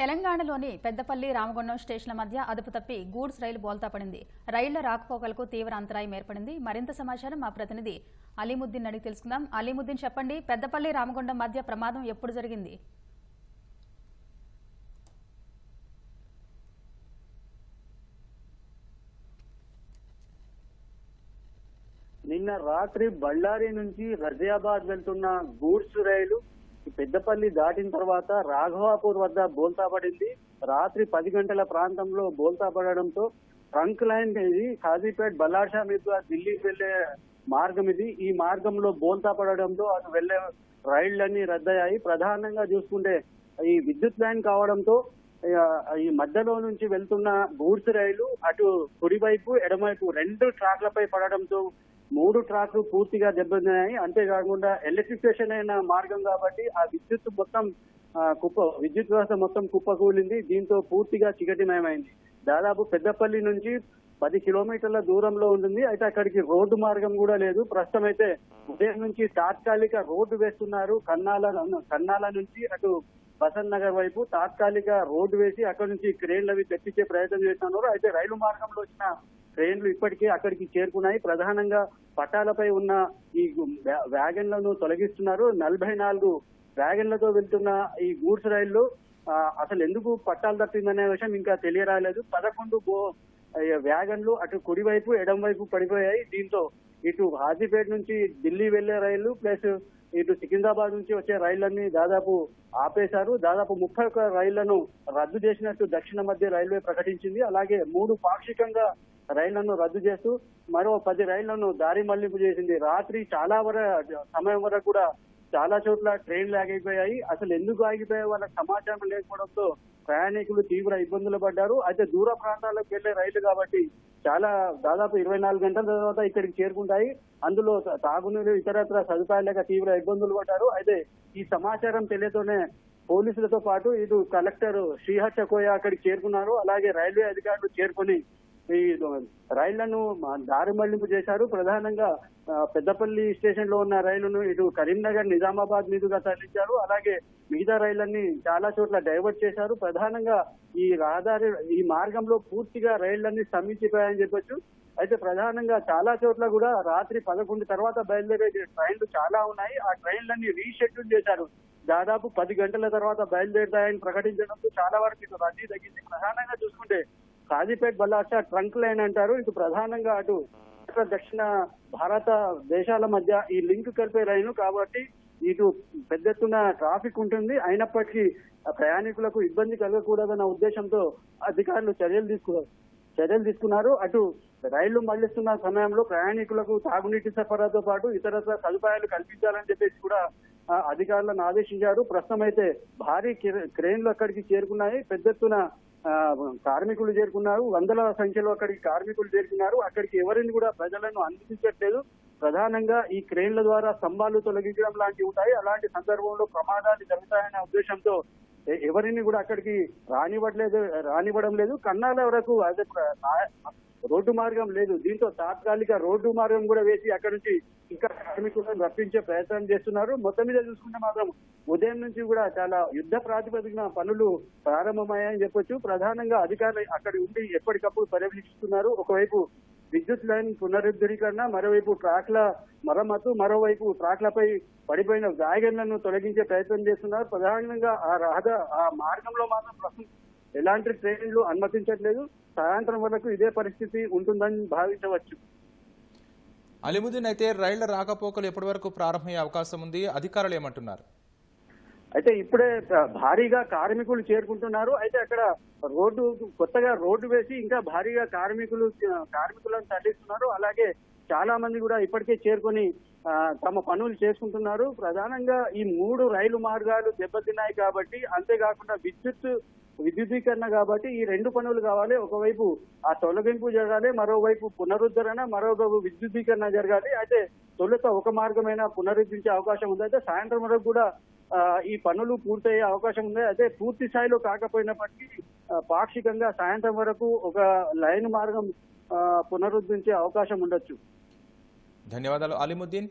తెలంగాణలోని పెద్దపల్లి రామగుండం స్టేషన్ల మధ్య అదుపు తప్పి గూడ్స్ రైలు బోల్తా పడింది. రైళ్ళ రాకపోకలకు తీవ్ర అంతరాయం ఏర్పడింది. మరింత సమాచారం మా ప్రతినిధి అలీముద్దీన్ అడిగి తెలుసుకుందాం. అలీముద్దీన్ చెప్పండి పెద్దపల్లి రామగుండం మధ్య ప్రమాదం ఎప్పుడు జరిగింది? నిన్న రాత్రి బళ్ళారి నుంచి రజియాబాద్ వెళ్తున్న గూడ్స్ రైలు పెద్దపల్లి దాటిన తర్వాత రాఘవాపూర్ వద్ద బోల్తా పడింది. రాత్రి పది గంటల ప్రాంతంలో బోల్తా పడడంతో ట్రంక్ లైన్ ఇది. ఖాజీపేట్ బల్లాషా మీదుగా ఢిల్లీకి వెళ్ళే మార్గం ఇది. ఈ మార్గంలో బోల్తా పడడంతో అటు వెళ్ళే రైళ్ళన్నీ రద్దయ్యాయి. ప్రధానంగా చూసుకుంటే ఈ విద్యుత్ లైన్ కావడంతో ఈ మధ్యలో నుంచి వెళ్తున్న గూడ్స్ రైలు అటు కుడివైపు ఎడమవైపు రెండు ట్రాక్లపై పడడంతో మూడు ట్రాక్లు పూర్తిగా దెబ్బతిన్నాయి. అంతేకాకుండా ఎలక్ట్రిఫికేషన్ అయిన మార్గం కాబట్టి ఆ విద్యుత్ మొత్తం కుప్ప విద్యుత్ వ్యవస్థ మొత్తం కుప్పకూలింది. దీంతో పూర్తిగా చికటిమయమైంది. దాదాపు పెద్దపల్లి నుంచి పది కిలోమీటర్ల దూరంలో ఉంటుంది. అయితే అక్కడికి రోడ్డు మార్గం కూడా లేదు. ప్రస్తుతం అయితే ఉదయం నుంచి తాత్కాలిక రోడ్డు వేస్తున్నారు. కన్నాల కన్నాల నుంచి అటు బసంత్ నగర్ వైపు తాత్కాలిక రోడ్డు వేసి అక్కడ నుంచి క్రేన్లు అవి తెప్పించే ప్రయత్నం చేస్తున్నారు. అయితే రైలు మార్గంలో వచ్చిన ట్రైన్లు ఇప్పటికే అక్కడికి చేరుకున్నాయి. ప్రధానంగా పట్టాలపై ఉన్న ఈ వ్యాగన్లను తొలగిస్తున్నారు. నలభై నాలుగు వ్యాగన్లతో వెళ్తున్న ఈ గూడ్స్ రైళ్ళు అసలు ఎందుకు పట్టాలు తప్పిందనే విషయం ఇంకా తెలియరాలేదు. పదకొండు గో వ్యాగన్లు అటు కుడివైపు ఎడం వైపు పడిపోయాయి. దీంతో ఇటు హాజీపేట నుంచి ఢిల్లీ వెళ్ళే రైళ్ళు ప్లస్ ఇటు సికింద్రాబాద్ నుంచి వచ్చే రైళ్ళన్నీ దాదాపు ఆపేశారు. దాదాపు ముప్పై ఒక్క రైళ్ళను రద్దు చేసినట్టు దక్షిణ మధ్య రైల్వే ప్రకటించింది. అలాగే మూడు పాక్షికంగా రైళ్ళను రద్దు చేస్తూ మరో పది రైళ్ళను దారి మళ్ళింపు చేసింది. రాత్రి చాలా వర సమయం వరకు కూడా చాలా చోట్ల ట్రైన్లు ఆగిపోయాయి. అసలు ఎందుకు ఆగిపోయాయి? వాళ్ళకి సమాచారం లేకపోవడంతో ప్రయాణికులు తీవ్ర ఇబ్బందులు పడ్డారు. అయితే దూర ప్రాంతాలకు వెళ్ళే రైలు కాబట్టి చాలా దాదాపు ఇరవై నాలుగు గంటల తర్వాత ఇక్కడికి చేరుకుంటాయి. అందులో తాగునీరు ఇతరత్ర సదుపాయాలు లేక తీవ్ర ఇబ్బందులు పడ్డారు. అయితే ఈ సమాచారం తెలియతోనే పోలీసులతో పాటు ఇటు కలెక్టర్ శ్రీహర్ష కోయ అక్కడికి చేరుకున్నారు. అలాగే రైల్వే అధికారులు చేరుకొని ఈ రైళ్ళను దారి మళ్ళింపు చేశారు. ప్రధానంగా పెద్దపల్లి స్టేషన్లో ఉన్న రైలును ఇటు కరీంనగర్ నిజామాబాద్ మీదుగా తరలించారు. అలాగే మిగతా రైళ్ళన్నీ చాలా చోట్ల డైవర్ట్ చేశారు. ప్రధానంగా ఈ రహదారి ఈ మార్గంలో పూర్తిగా రైళ్ళన్నీ స్తంభించిపోయాయని చెప్పొచ్చు. అయితే ప్రధానంగా చాలా చోట్ల కూడా రాత్రి పదకొండు తర్వాత బయలుదేరే ట్రైన్లు చాలా ఉన్నాయి. ఆ ట్రైన్లన్నీ రీషెడ్యూల్ చేశారు. దాదాపు పది గంటల తర్వాత బయలుదేరుతాయని ప్రకటించడంతో చాలా వరకు ఇటు రద్దీ తగ్గింది. ప్రధానంగా చూసుకుంటే కాజీపేట్ బల్లార్షా ట్రంక్ లైన్ అంటారు. ఇటు ప్రధానంగా అటు ఉత్తర దక్షిణ భారత దేశాల మధ్య ఈ లింక్ కలిపే రైలు కాబట్టి ఇటు పెద్ద ఎత్తున ట్రాఫిక్ ఉంటుంది. అయినప్పటికీ ప్రయాణికులకు ఇబ్బంది కలగకూడదన్న ఉద్దేశంతో అధికారులు చర్యలు తీసుకున్నారు చర్యలు తీసుకున్నారు. అటు రైళ్ళు మళ్ళిస్తున్న సమయంలో ప్రయాణికులకు తాగునీటి సరఫరాతో పాటు ఇతర సదుపాయాలు కల్పించాలని చెప్పేసి కూడా ఆ, అధికారులను ఆదేశించారు. ప్రస్తుతం అయితే భారీ కిర- క్రేన్లు అక్కడికి చేరుకున్నాయి. పెద్ద ఎత్తున కార్మికులు చేరుకున్నారు. వందల సంఖ్యలో అక్కడికి కార్మికులు చేరుకున్నారు. అక్కడికి ఎవరిని కూడా ప్రజలను అందించట్లేదు. ప్రధానంగా ఈ క్రేన్ల ద్వారా స్తంభాలు తొలగించడం లాంటివి ఉంటాయి. అలాంటి సందర్భంలో ప్రమాదాలు జరుగుతాయనే ఉద్దేశంతో ఎవరిని కూడా అక్కడికి రానివ్వట్లేదు రానివ్వడం లేదు. కన్నాల వరకు అదే నా- రోడ్డు మార్గం లేదు. దీంతో తాత్కాలిక రోడ్డు మార్గం కూడా వేసి అక్కడ నుంచి ఇంకా కార్మికులను రప్పించే ప్రయత్నం చేస్తున్నారు. మొత్తం మీద చూసుకుంటే మాత్రం ఉదయం నుంచి కూడా చాలా యుద్ధ ప్రాతిపదికన పనులు ప్రారంభమయ్యాయని చెప్పొచ్చు. ప్రధానంగా అధికారులు అక్కడ ఉండి ఎప్పటికప్పుడు పర్యవేక్షిస్తున్నారు. ఒకవైపు విద్యుత్ లైన్ పునరుద్ధరీకరణ మరోవైపు ట్రాక్ల మరమ్మతు మరోవైపు ట్రాక్లపై పడిపోయిన వ్యాగన్లను తొలగించే ప్రయత్నం చేస్తున్నారు. ప్రధానంగా ఆ రహద ఆ మార్గంలో మాత్రం ప్రస్తుతం ఎలాంటి ట్రైన్లు అనుమతించట్లేదు. సాయంత్రం వరకు ఇదే పరిస్థితి ఉంటుందని భావించవచ్చు. అలిముద్దీన్ అయితే రైళ్ళ రాకపోకలు ఎప్పటి వరకు ప్రారంభమయ్యే అవకాశం ఉంది? అధికారులు ఏమంటున్నారు? అయితే ఇప్పుడే భారీగా కార్మికులు చేరుకుంటున్నారు. అయితే అక్కడ రోడ్డు కొత్తగా రోడ్డు వేసి ఇంకా భారీగా కార్మికులు కార్మికులను తరలిస్తున్నారు. అలాగే చాలా మంది కూడా ఇప్పటికే చేరుకొని తమ పనులు చేసుకుంటున్నారు. ప్రధానంగా ఈ మూడు రైలు మార్గాలు దెబ్బతిన్నాయి కాబట్టి అంతేకాకుండా విద్యుత్ విద్యుదీకరణ కాబట్టి ఈ రెండు పనులు కావాలి. ఒకవైపు ఆ తొలగింపు జరగాలి మరోవైపు పునరుద్ధరణ మరోవైపు విద్యుదీకరణ జరగాలి. అయితే తొలుత ఒక మార్గమైన పునరుద్ధరించే అవకాశం ఉంది. అయితే సాయంత్రం వరకు కూడా ఈ పనులు పూర్తయ్యే అవకాశం ఉంది. అయితే పూర్తి స్థాయిలో కాకపోయినప్పటికీ పాక్షికంగా సాయంత్రం వరకు ఒక లైన్ మార్గం పునరుద్ధరించే అవకాశం ఉండొచ్చు. ధన్యవాదాలు. అలీముద్దీన్?